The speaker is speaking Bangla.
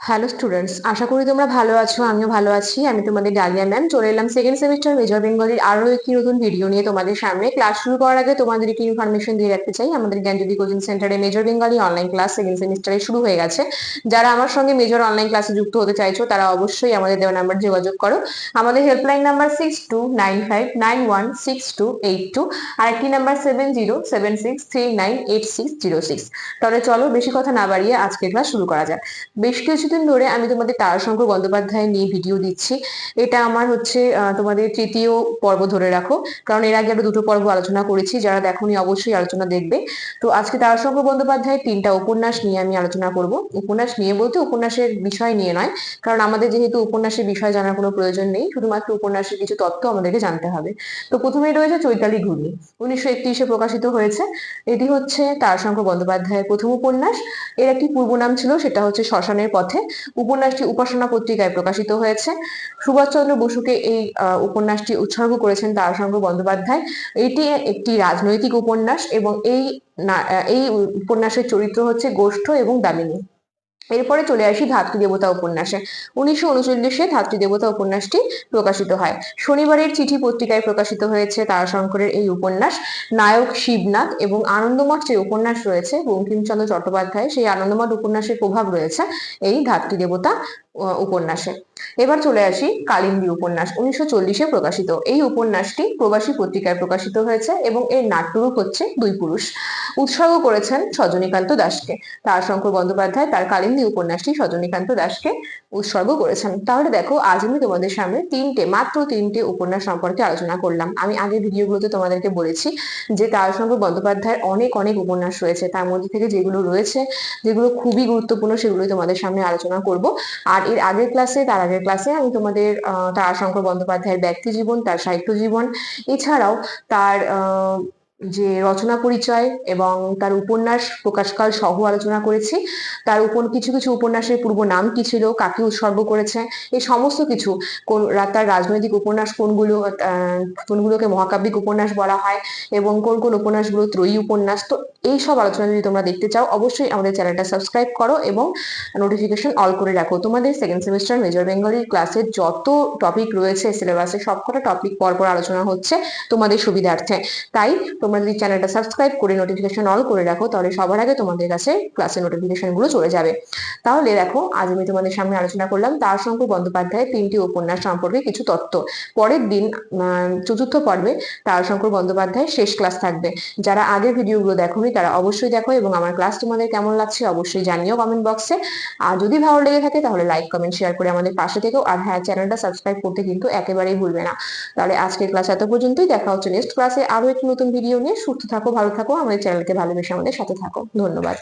হ্যালো স্টুডেন্টস আশা করি তোমরা ভালো আছো, আমিও ভালো আছি। আমি তোমাদের ডালিয়া ম্যাম চলে এলাম সেকেন্ড সেমিস্টার মেজর বেঙ্গলির আরও একটি নতুন ভিডিও নিয়ে তোমাদের সামনে। ক্লাস শুরু করার আগে তোমাদের একটি ইনফরমেশন দিয়ে রাখতে চাই। আমাদের জ্ঞানজ্যোতি কোচিং সেন্টারে major Bengali online class second সেমিস্টারে শুরু হয়ে গেছে। যারা আমার সঙ্গে মেজর অনলাইন ক্লাসে যুক্ত হতে চাইছো, তারা অবশ্যই আমাদের দেওয়া নাম্বার যোগাযোগ করো। আমাদের helpline number six two nine five nine one six two eight two আর একটি number seven zero seven six three nine eight six zero six তাহলে চলো বেশি কথা না বাড়িয়ে আজকের ক্লাস শুরু করা যাক। বেশ কিছুদিন ধরে আমি তোমাদের তারাশঙ্কর বন্দ্যোপাধ্যায় নিয়ে ভিডিও দিচ্ছি। এটা আমার হচ্ছে তোমাদের তৃতীয় পর্ব ধরে রাখো। কারণ এর আগে আরও দুটো পর্ব আলোচনা করেছি, যারা দেখোনি অবশ্যই আলোচনা দেখবে। তো আজকে তারাশঙ্কর বন্দ্যোপাধ্যায়ের তিনটা উপন্যাস নিয়ে আমি আলোচনা করব। উপন্যাস নিয়ে বলতে উপন্যাসের বিষয় নিয়ে নয়, কারণ আমাদের যেহেতু উপন্যাসের বিষয় জানার কোনো প্রয়োজন নেই, শুধুমাত্র উপন্যাসের কিছু তথ্য আমাদেরকে জানতে হবে। তো প্রথমেই রয়েছে চৈতালি ঘূর্ণি। উনিশশো একত্রিশে প্রকাশিত হয়েছে। এটি হচ্ছে তারাশঙ্কর বন্দ্যোপাধ্যায়ের প্রথম উপন্যাস। এর একটি পূর্ব নাম ছিল, সেটা হচ্ছে শ্মশানের পথে। উপন্যাসটি উপাসনা পত্রিকায় প্রকাশিত হয়েছে। সুভাষচন্দ্র বসুকে এই উপন্যাসটি উৎসর্গ করেছেন তারাশঙ্কর বন্দ্যোপাধ্যায়। এটি একটি রাজনৈতিক উপন্যাস এবং এই এই উপন্যাসের চরিত্র হচ্ছে গোষ্ঠ এবং দামিনী। এরপরে চলে আসি ধাত্রী দেবতা উপন্যাসে। উনিশশো উনচল্লিশে ধাত্রী দেবতা উপন্যাসটি প্রকাশিত হয়। শনিবারের চিঠি পত্রিকায় প্রকাশিত হয়েছে তারাশঙ্করের এই উপন্যাস। নায়ক শিবনাথ এবং আনন্দমঠ যে উপন্যাস রয়েছে, বঙ্কিমচন্দ্র চট্টোপাধ্যায় সেই আনন্দমঠ উপন্যাসের প্রভাব রয়েছে এই ধাত্রী দেবতা উপন্যাসে। এবার চলে আসি কালিন্দী উপন্যাস, উনিশশো চল্লিশে প্রকাশিত। এই উপন্যাসটি প্রবাসী পত্রিকায় প্রকাশিত হয়েছে এবং এর নাট্যরূপ হচ্ছে দুই পুরুষ। উৎসর্গ করেছেন সজনীকান্ত দাসকে। তার শঙ্কর বন্দ্যোপাধ্যায় তার কালিন্দী উপন্যাসটি সজনীকান্ত দাসকে উৎসর্গ করেছেন। তাহলে দেখো, আজ আমি তোমাদের সামনে তিনটে, মাত্র তিনটে উপন্যাস সম্পর্কে আলোচনা করলাম। আমি আগের ভিডিওগুলোতে তোমাদেরকে বলেছি যে তারাশঙ্কর বন্দ্যোপাধ্যায়ের অনেক অনেক উপন্যাস রয়েছে। তার মধ্যে থেকে যেগুলো রয়েছে, যেগুলো খুবই গুরুত্বপূর্ণ, সেগুলোই তোমাদের সামনে আলোচনা করব। আর এর আগের ক্লাসে তার আগের ক্লাসে আমি তোমাদের তারাশঙ্কর বন্দ্যোপাধ্যায়ের ব্যক্তি জীবন, তার সাহিত্য জীবন, এছাড়াও তার যে রচনা পরিচয় এবং তার উপন্যাস প্রকাশকাল সহ আলোচনা করেছি। তার উপর কিছু কিছু উপন্যাসের পূর্ব নাম কি ছিল, কাকে উৎসর্গ করেছে, এই সমস্ত কিছু কোন, তার রাজনৈতিক উপন্যাস কোনগুলো কোনগুলোকে মহাকাব্যিক উপন্যাস বলা হয় এবং কোন কোন উপন্যাসগুলো ত্রয়ী উপন্যাস, তো এই সব আলোচনা যদি তোমরা দেখতে চাও, অবশ্যই আমাদের চ্যানেলটা সাবস্ক্রাইব করো এবং নোটিফিকেশন অল করে রাখো। তোমাদের সেকেন্ড সেমিস্টার মেজর বেঙ্গলির ক্লাসের যত টপিক রয়েছে সিলেবাসে সবকটা টপিক পরপর আলোচনা হচ্ছে তোমাদের সুবিধার্থে। তাই তোমরা যদি চ্যানেলটা সাবস্ক্রাইব করে নোটিফিকেশন অল করে রাখো, তাহলে সবার আগে তোমাদের কাছে ক্লাসের নোটিফিকেশনগুলো চলে যাবে। তাহলে দেখো, আজ আমি তোমাদের সামনে আলোচনা করলাম তার শঙ্কর বন্দ্যোপাধ্যায়ের তিনটি উপন্যাস সম্পর্কে কিছু তথ্য পরের দিন চতুর্থ পর্বে তার শঙ্কর বন্দ্যোপাধ্যায় শেষ ক্লাস থাকবে। যারা আগের ভিডিওগুলো দেখোনি, তারা অবশ্যই দেখো এবং আমার ক্লাস তোমাদের কেমন লাগছে অবশ্যই জানিও কমেন্ট বক্সে আর যদি ভালো লেগে থাকে, তাহলে লাইক কমেন্ট শেয়ার করে আমাদের পাশে থেকেও। আর হ্যাঁ চ্যানেলটা সাবস্ক্রাইব করতে কিন্তু একেবারেই ভুলবে না। তাহলে আজকের ক্লাস এত পর্যন্তই। দেখা হচ্ছে নেক্সট ক্লাসে আরও একটি নতুন ভিডিও নিয়ে সুস্থ থাকো ভালো থাকো আমাদের চ্যানেলকে ভালোবেসে আমাদের সাথে থাকো। ধন্যবাদ।